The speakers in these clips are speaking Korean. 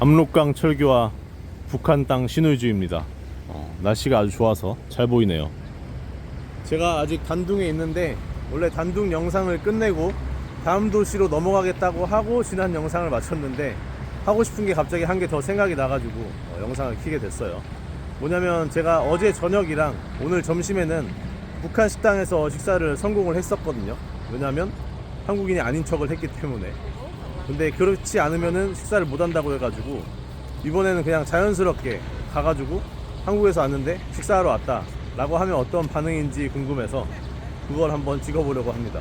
압록강 철교와 북한 땅 신의주입니다. 어, 날씨가 아주 좋아서 잘 보이네요. 제가 아직 단둥에 있는데 원래 단둥 영상을 끝내고 다음 도시로 넘어가겠다고 하고 지난 영상을 마쳤는데 하고 싶은 게 갑자기 한 개 더 생각이 나가지고 어, 영상을 키게 됐어요. 뭐냐면 제가 어제 저녁이랑 오늘 점심에는 북한 식당에서 식사를 성공을 했었거든요. 왜냐면 한국인이 아닌 척을 했기 때문에. 근데 그렇지 않으면은 식사를 못 한다고 해가지고 이번에는 그냥 자연스럽게 가가지고 한국에서 왔는데 식사하러 왔다 라고 하면 어떤 반응인지 궁금해서 그걸 한번 찍어보려고 합니다.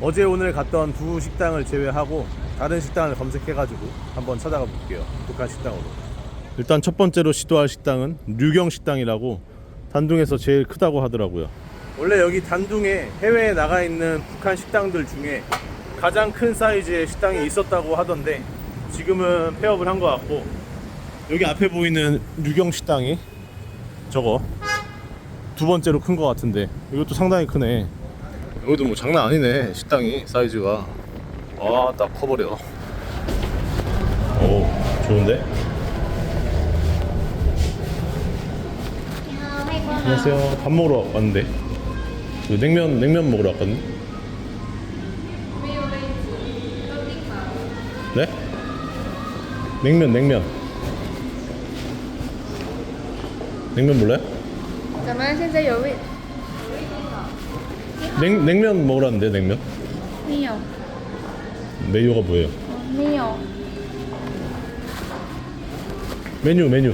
어제 오늘 갔던 두 식당을 제외하고 다른 식당을 검색해가지고 한번 찾아가 볼게요. 북한 식당으로. 일단 첫 번째로 시도할 식당은 류경 식당이라고 단둥에서 제일 크다고 하더라고요. 원래 여기 단둥에 해외에 나가 있는 북한 식당들 중에 가장 큰 사이즈의 식당이 있었다고 하던데 지금은 폐업을 한 것 같고 여기 앞에 보이는 류경 식당이 저거 두 번째로 큰 것 같은데 이것도 상당히 크네. 여기도 뭐 장난 아니네 식당이 사이즈가 아딱 커버려. 오 좋은데? 안녕하세요. 밥 먹으러 왔는데 그 냉면 냉면 먹으러 왔거든요. 냉면 냉면 냉면 몰라요? 咱们现在有位 냉, 냉면 먹으라는데 냉면 没有？ 메뉴가 뭐예요? 没有。 메뉴 메뉴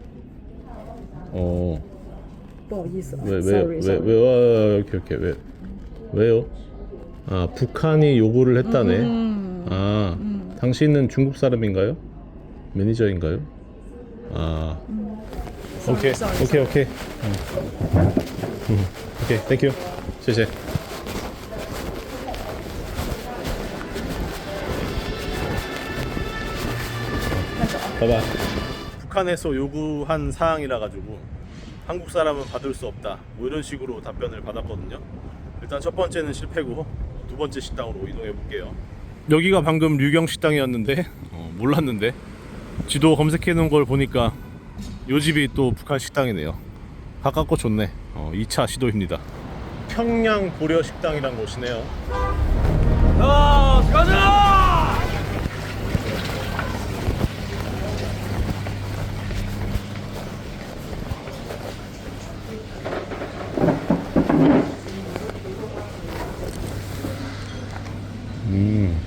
어 不好意思啊 왜, 왜, sorry 왜, sorry。 왜, 와, 이렇게, 이렇게, 왜, 왜요? 아, 북한이 요구를 했다네. 음, 아, 당신은 중국 사람인가요? 매니저인가요? 아, 오케이, sorry, 오케이, 오케이. 음. 음, 오케이, 땡큐. 谢谢. 봐봐. 북한에서 요구한 사항이라 가지고 한국 사람은 받을 수 없다. 뭐 이런 식으로 답변을 받았거든요. 일단 첫 번째는 실패고 두 번째 식당으로 이동해 볼게요. 여기가 방금 류경 식당이었는데 어, 몰랐는데 지도 검색해 놓은 걸 보니까 요 집이 또 북한 식당이네요. 가깝고 좋네. 어, 2차 시도입니다. 평양 고려 식당이란 곳이네요. 음.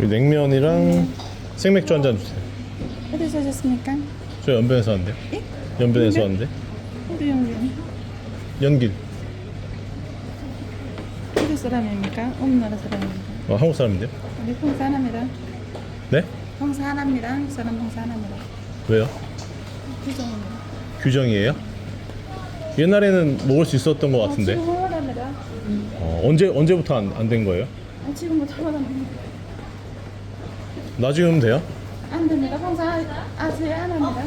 이 냉면이랑 생맥주 한 잔 주세요. 어디서 오셨습니까? 저 연변에서 왔는데. 연변에서 왔는데. 어디 연구? 연길. 어디 사람입니까? 어느 나라 사람입니까? 어, 한국 사람인데요? 우리 봉사합니다. 네? 봉사합니다. 이 사람 봉사합니다. 왜요? 규정입니다. 규정이에요? 옛날에는 먹을 수 있었던 것 같은데. 지금 허가랍니다. 어, 언제 언제부터 안안된 거예요? 아, 지금부터 허가랍니다. 나중에 돼요? 안 됩니다. 봉사 아직 안 합니다.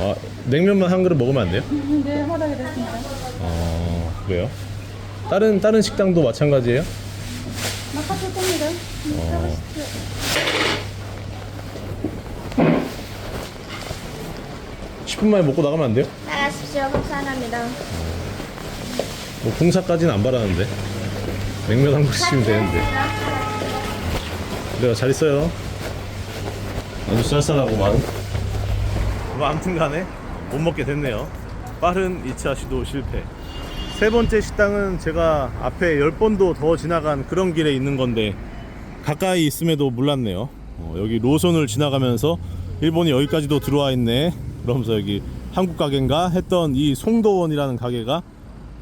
아, 냉면만 한 그릇 먹으면 안 돼요? 네, 허락이 됐습니다. 어, 왜요? 다른 다른 식당도 마찬가지예요? 막하실 겁니다. 어. 어. 10분 만에 먹고 나가면 안 돼요? 나가십시오. 봉사합니다. 뭐 봉사까지는 안 바라는데 냉면 한 그릇 시면 되는데 그래요 잘 있어요 아주 쌀쌀하고만 뭐 아무튼 간에 못 먹게 됐네요. 빠른 2차 시도 실패. 세 번째 식당은 제가 앞에 10번도 더 지나간 그런 길에 있는 건데 가까이 있음에도 몰랐네요. 어, 여기 로손을 지나가면서 일본이 여기까지도 들어와 있네. 그러면서 여기 한국 가게인가 했던 이 송도원이라는 가게가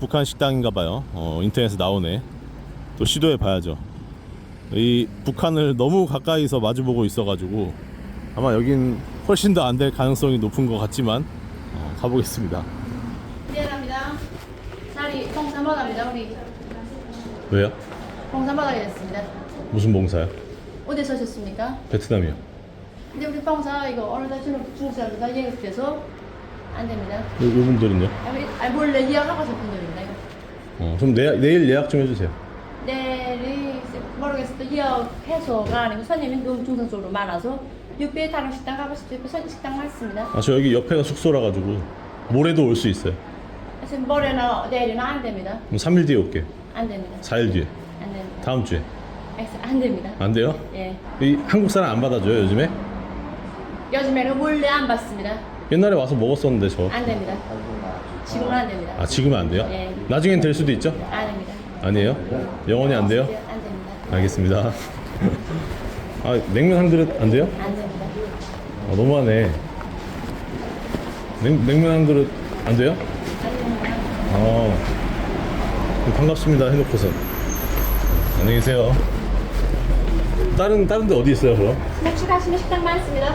북한 식당인가 봐요. 어, 인터넷에 나오네. 또 시도해 봐야죠. 이 북한을 너무 가까이서 마주보고 있어가지고 아마 여긴 훨씬 더 안 될 가능성이 높은 것 같지만 어, 가보겠습니다. 미안합니다. 자리 봉사 받합니다 우리 왜요? 봉사 받아야겠습니다. 무슨 봉사요? 어디 서셨습니까? 베트남이요. 근데 우리 봉사 이거 어느 날 중국 중국 사람들 예약돼서 안 됩니다. 요, 요 분들은요? 아니 아, 원래 예약하고 싶은 분들입니다. 이거. 어, 그럼 내, 내일 예약 좀 해주세요. 내일이 모르겠어요. 예약해서가 아니고 손님이 너무 중성적으로 많아서 육비에 다른 식당 가고 싶고 선 식당 많습니다. 아, 저 여기 옆에가 숙소라 가지고 모레도 올 수 있어요. 그래서 모레나 내일은 안 됩니다. 그럼 3일 뒤에 올게. 안 됩니다. 4일 뒤에. 안 됩니다. 다음 주에. 알겠어요. 안 됩니다. 안 돼요? 예. 이 한국 사람 안 받아줘요 요즘에? 요즘에는 원래 안 받습니다. 옛날에 와서 먹었었는데 저. 안 됩니다. 지금은 안 됩니다. 아 지금은 안 돼요? 예. 나중엔 될 수도 있죠? 안 됩니다. 아니에요? 영원히 안 돼요? 안 됩니다. 알겠습니다. 아 냉면 한 그릇 안 돼요? 안 됩니다. 아, 너무하네. 냉, 냉면 한 그릇 안 돼요? 아, 반갑습니다 해놓고서. 안녕히 계세요. 다른, 다른 데 어디 있어요, 그럼? 맥주 가시는 식당 많습니다.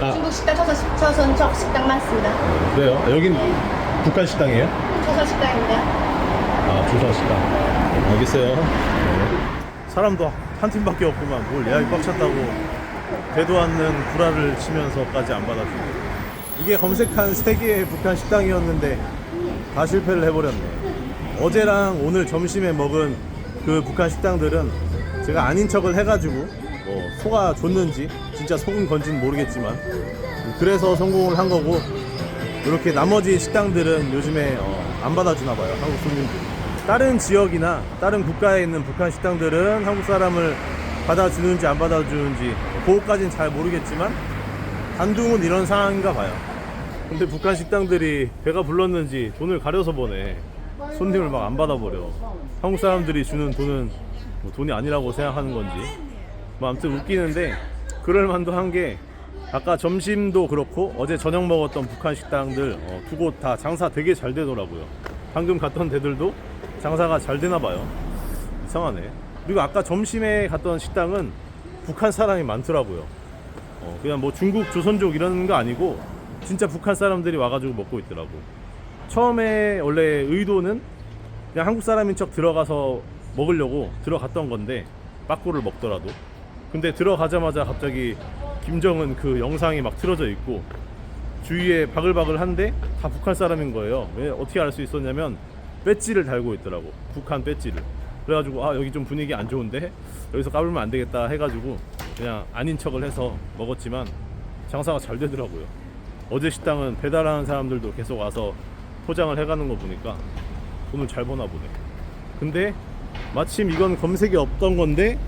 아, 중국 식당, 조선, 식- 조선적 식당 많습니다. 그래요? 여긴 북한 식당이에요? 조선 식당입니다. 아, 조선 식당. 알겠어요. 사람도 한 팀밖에 없구만. 뭘 예약이 꽉 찼다고 되도 않는 구라를 치면서까지 안 받아주고. 이게 검색한 세 개의 북한 식당이었는데 다 실패를 해버렸네. 어제랑 오늘 점심에 먹은 그 북한 식당들은 제가 아닌 척을 해가지고 뭐 소가 줬는지 진짜 속은 건지는 모르겠지만 그래서 성공을 한 거고 이렇게 나머지 식당들은 요즘에 어, 안 받아주나 봐요 한국 손님들 다른 지역이나 다른 국가에 있는 북한 식당들은 한국 사람을 받아주는지 안 받아주는지 그거까지는 잘 모르겠지만 단둥은 이런 상황인가 봐요. 근데 북한 식당들이 배가 불렀는지 돈을 가려서 보내. 손님을 막 안 받아버려. 한국 사람들이 주는 돈은 뭐 돈이 아니라고 생각하는 건지. 뭐 아무튼 웃기는데 그럴 만도 한 게 아까 점심도 그렇고 어제 저녁 먹었던 북한 식당들 어, 두곳 다 장사 되게 잘 되더라고요. 방금 갔던 데들도 장사가 잘 되나 봐요. 이상하네. 그리고 아까 점심에 갔던 식당은 북한 사람이 많더라고요. 어, 그냥 뭐 중국 조선족 이런 거 아니고 진짜 북한 사람들이 와가지고 먹고 있더라고. 처음에 원래 의도는 그냥 한국 사람인 척 들어가서 먹으려고 들어갔던 건데 빠꾸를 먹더라도. 근데 들어가자마자 갑자기 김정은 그 영상이 막 틀어져 있고 주위에 바글바글한데 다 북한 사람인 거예요. 왜 어떻게 알 수 있었냐면 배지를 달고 있더라고 북한 배지를 그래가지고 아 여기 좀 분위기 안 좋은데 여기서 까불면 안 되겠다 해가지고 그냥 아닌 척을 해서 먹었지만 장사가 잘 되더라고요 어제 식당은 배달하는 사람들도 계속 와서 포장을 해가는 거 보니까 돈을 잘 버나 보네. 근데 마침 이건 검색이 없던 건데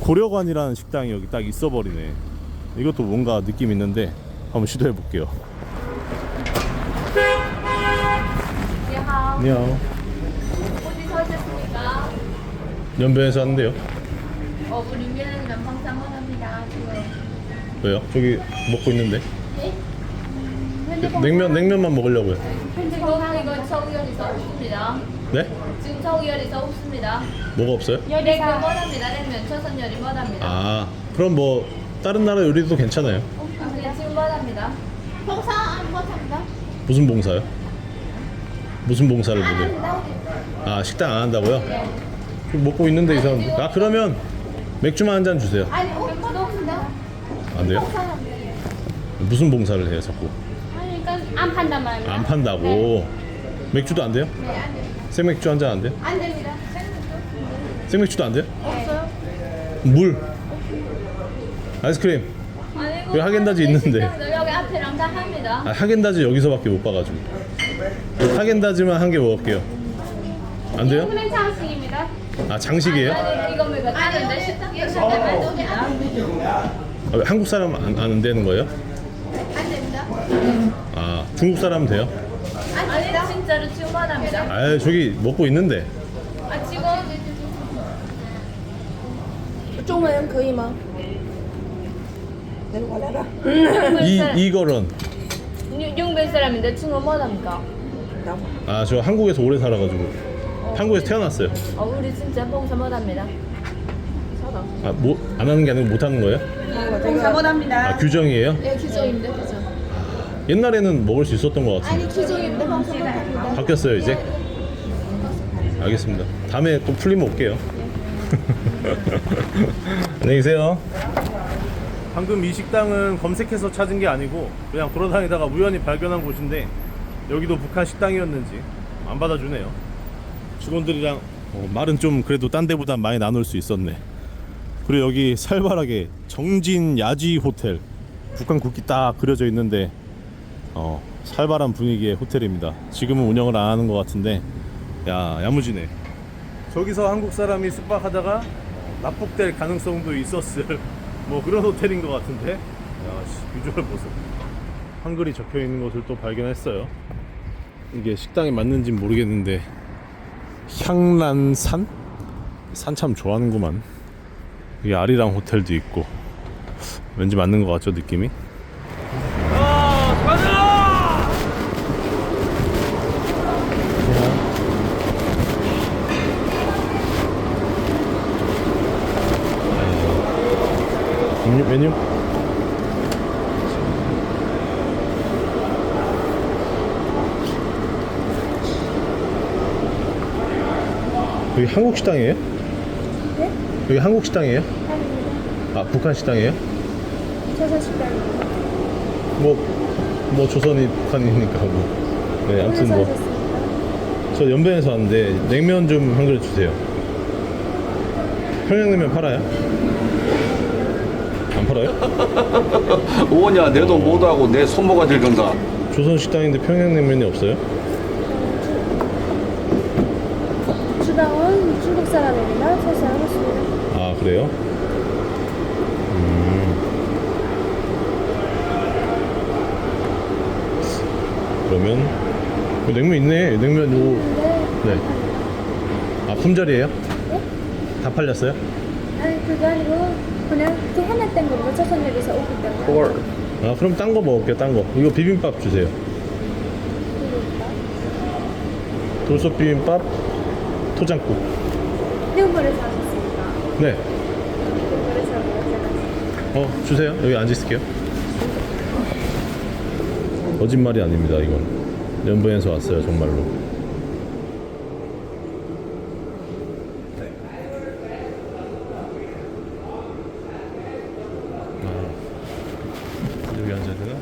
고려관이라는 식당이 여기 딱 있어 버리네. 이것도 뭔가 느낌 있는데 한번 시도해 볼게요. 안녕. 어디 서셨습니까? 연변에서 하는데요. 어, 우리 면은 면방사원합니다. 지금. 왜요? 저기 먹고 있는데. 네? 현재 냉면 냉면만 먹으려고요. 현재 공항 이거 서울열에서 없습니다. 네? 지금 서울열에서 없습니다. 뭐가 없어요? 냉면 못합니다. 냉면 조선열이 못합니다. 아 그럼 뭐 다른 나라 요리도 괜찮아요. 네, 지금 못합니다. 봉사 안 못합니다. 무슨 봉사요? 무슨 봉사를? 합니다. 아 식당 안 한다고요? 네. 먹고 있는데 이 사람. 아 그러면 맥주만 한 잔 주세요. 아니, 어. 안 돼요? 무슨 봉사를 해요 자꾸? 아니, 그러니까 안 판단 말입니다. 안 판다고. 네, 맥주도 안 돼요? 네, 안 됩니다. 생맥주 한 잔 안 돼요? 안 됩니다. 생맥주도 안 돼요? 없어요? 물. 아이스크림. 아니고 여기 하겐다즈 있는데. 식당도 여기 앞에랑 다 합니다. 아, 하겐다즈 여기서밖에 못 봐가지고. 하겐다즈만 한 개 먹을게요. 안 돼요? 은행 장식입니다. 아 장식이에요? 아니 이거면 아닌데 식당에 식당에 아, 왜 한국 사람 안, 안 되는 거예요? 안 됩니다. 아 중국 사람 돼요? 아니 진짜로 주문합니다. 아 저기 먹고 있는데. 아 지금 中文可以吗？ 이 이거는 용변 사람인데 중국 못합니까? 아 저 한국에서 오래 살아가지고 한국에서 태어났어요. 어 우리 진짜 봉사 못합니다. 아 뭐 안 하는 게 아니고 못 하는 거예요? 봉사 못합니다. 아 규정이에요? 네, 규정입니다, 규정. 옛날에는 먹을 수 있었던 것 같은데 아니, 규정입니다, 봉사 못합니다. 바뀌었어요 이제? 알겠습니다. 다음에 또 풀리면 올게요. 안녕히 계세요. 방금 이 식당은 검색해서 찾은 게 아니고 그냥 돌아다니다가 우연히 발견한 곳인데 여기도 북한 식당이었는지 안 받아주네요. 직원들이랑 어, 말은 좀 그래도 딴 데보다 많이 나눌 수 있었네. 그리고 여기 살벌하게 정진 야지 호텔 북한 국기 딱 그려져 있는데 어, 살벌한 분위기의 호텔입니다. 지금은 운영을 안 하는 것 같은데, 야 야무지네. 저기서 한국 사람이 숙박하다가 납북될 가능성도 있었을 뭐 그런 호텔인 것 같은데, 야 씨, 비주얼 보소. 한글이 적혀 있는 것을 또 발견했어요. 이게 식당이 맞는지 모르겠는데 향란산 산 참 좋아하는구만. 여기 아리랑 호텔도 있고 왠지 맞는 것 같죠 느낌이? 메뉴 메뉴 여기 한국 식당이에요? 네? 여기 한국 식당이에요? 아닙니다. 아 북한 식당이에요? 조선 식당입니다. 뭐, 뭐 조선이 북한이니까 뭐. 네, 아무튼 뭐. 오셨습니다. 저 연변에서 왔는데 냉면 좀 한 그릇 주세요. 평양냉면 팔아요? 안 팔아요? 오냐 내도 못하고 내 손모가 들건가 조선 식당인데 평양냉면이 없어요? 주방은 중국 사람입니다. 최소한했습니다. 아 그래요? 음. 그러면 어, 냉면 있네. 냉면 요 네. 네. 아 품절이에요? 다 팔렸어요? 아니, 그게 아니고 그냥 그 하나 된 거고 조선 요리사 오기 때문에. 헐아 그럼 딴 거 먹을게요. 딴 거. 이거 비빔밥 주세요. 돌솥 비빔밥, 토장국. 일본에서 하셨습니까? 네. 어 주세요. 여기 앉아 있을게요. 거짓말이 아닙니다. 이건 연변에서 왔어요. 정말로. 아, 여기 앉아야 되나?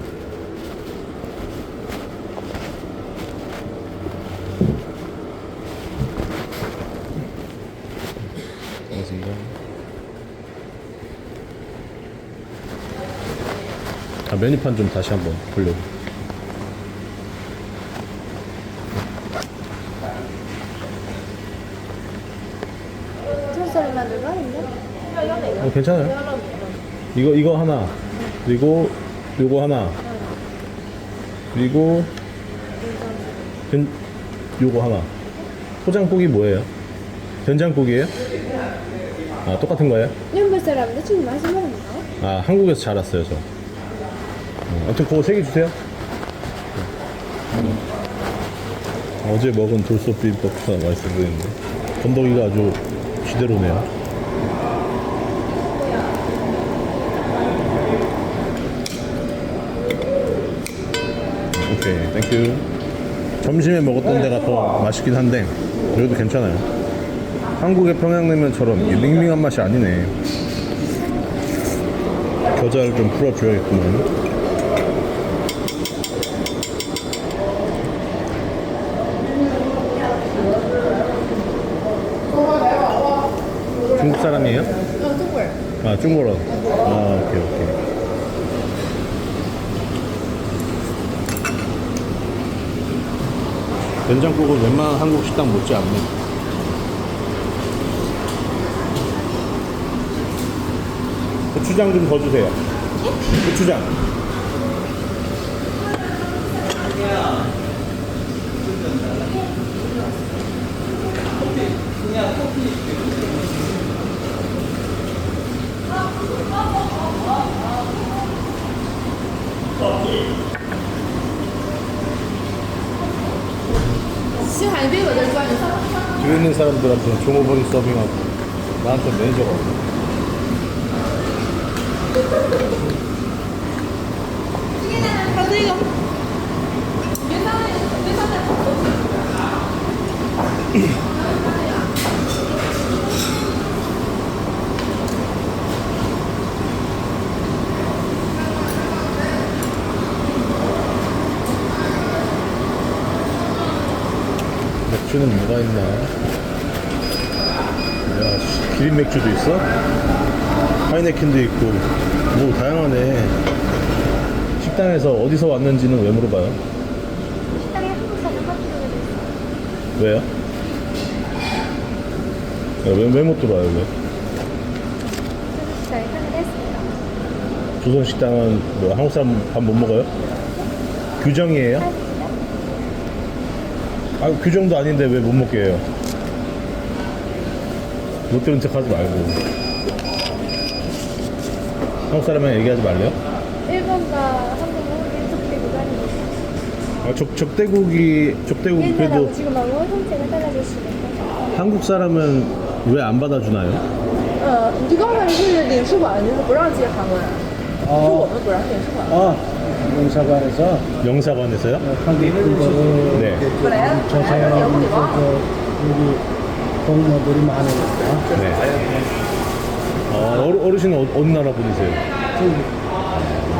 반갑습니다. 아, 메뉴판 좀 다시 한번 보려고. 어, 괜찮아요. 이거 이거 하나 그리고 요거 하나 그리고 된 요거 하나. 포장국이 뭐예요? 된장국이에요? 아 똑같은 거예요? 일본 사람인데 중국 맛이 모릅니다. 아 한국에서 자랐어요 저. 어, 아무튼 그거 세 개 주세요. 어. 어제 먹은 돌솥 비빔밥보다 맛있어 보이는데 건더기가 아주 지대로네요. 오케이, 땡큐. 점심에 먹었던 데가 더 맛있긴 한데 그래도 괜찮아요. 한국의 평양냉면처럼 이 밍밍한 맛이 아니네. 겨자를 좀 풀어줘야겠구만. 중국 사람이에요? 아, 중국어. 아, 오케이, 오케이. 된장국은 웬만한 한국 식당 못지 않네. 고추장 좀 더 주세요. 고추장. 뒤에 있는 사람들한테 종업원 서빙하고 나한테 매니저가 없네. 맥주는 뭐가 있나? 야, 씨, 기린 맥주도 있어? 하이네켄도 있고, 뭐 다양하네. 식당에서 어디서 왔는지는 왜 물어봐요? 식당에 한국 사람 합격을 했어요. 왜요? 왜왜못 들어와요? 왜? 잘 확인했습니다. 조선 식당은 뭐 한국 사람 밥 못 먹어요? 규정이에요? 아 규정도 아닌데 왜 못 먹게 해요? 못 들은 척 하지 말고 한국 사람이랑 얘기하지 말래요? 일본과 한국은 밀접되고 다니고 아, 적, 적대국이 적대국 일본하고 그래도 지금 하고 형태가 달라질 수도 있고. 한국 사람은 왜 안 받아주나요? 呃，你刚才是领事馆就是不让接韩国人，是我们不让领事馆。 아, 영사관에서 영사관에서요? 한국 군대를 네. 조사하고 우리 동료들이 많으니까 네. 어, 어르, 어르신은 어, 어느 나라 분이세요?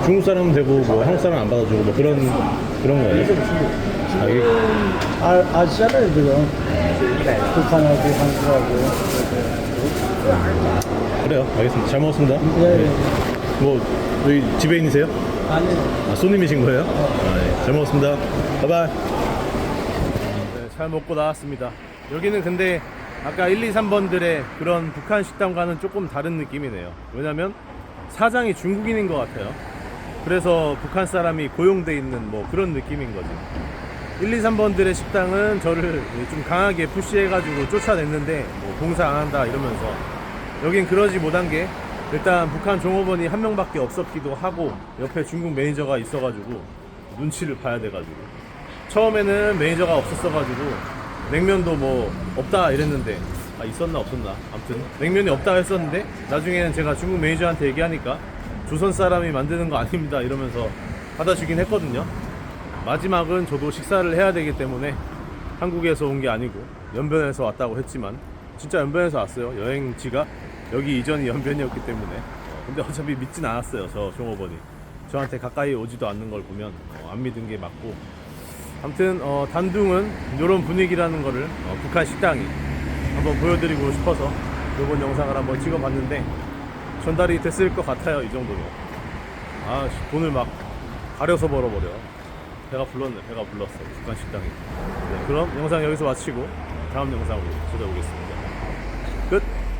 중국 사람은 되고 뭐 한국 사람 안 받아주고 뭐 그런 그런 거예요? 아, 이게 아, 아시잖아요 지금 북한하고 한국하고 그래요. 알겠습니다. 잘 먹었습니다. 예, 뭐 여기 지배인이세요? 아니 아, 손님이신 거예요? 아, 네. 잘 먹었습니다. 바이바이. 네, 잘 먹고 나왔습니다. 여기는 근데 아까 1, 2, 3번들의 그런 북한 식당과는 조금 다른 느낌이네요. 왜냐면 사장이 중국인인 것 같아요. 그래서 북한 사람이 고용돼 있는 뭐 그런 느낌인 거지. 1, 2, 3번들의 식당은 저를 좀 강하게 푸시해가지고 쫓아냈는데 뭐 봉사 안 한다 이러면서 여긴 그러지 못한 게 일단 북한 종업원이 한 명밖에 없었기도 하고 옆에 중국 매니저가 있어가지고 눈치를 봐야 돼가지고 처음에는 매니저가 없었어가지고 냉면도 뭐 없다 이랬는데 아 있었나 없었나 아무튼 냉면이 없다 했었는데 나중에는 제가 중국 매니저한테 얘기하니까 조선 사람이 만드는 거 아닙니다 이러면서 받아주긴 했거든요 마지막은 저도 식사를 해야 되기 때문에 한국에서 온 게 아니고 연변에서 왔다고 했지만 진짜 연변에서 왔어요. 여행지가 여기 이전이 연변이었기 때문에. 어, 근데 어차피 믿진 않았어요. 저 종업원이. 저한테 가까이 오지도 않는 걸 보면 어, 안 믿은 게 맞고. 아무튼 어, 단둥은 이런 분위기라는 거를 어, 북한 식당이 한번 보여드리고 싶어서 이번 영상을 한번 찍어봤는데 전달이 됐을 것 같아요. 이 정도로. 아 씨, 돈을 막 가려서 벌어버려. 배가 불렀네. 배가 불렀어. 북한 식당이. 네, 그럼 영상 여기서 마치고 다음 영상으로 찾아오겠습니다.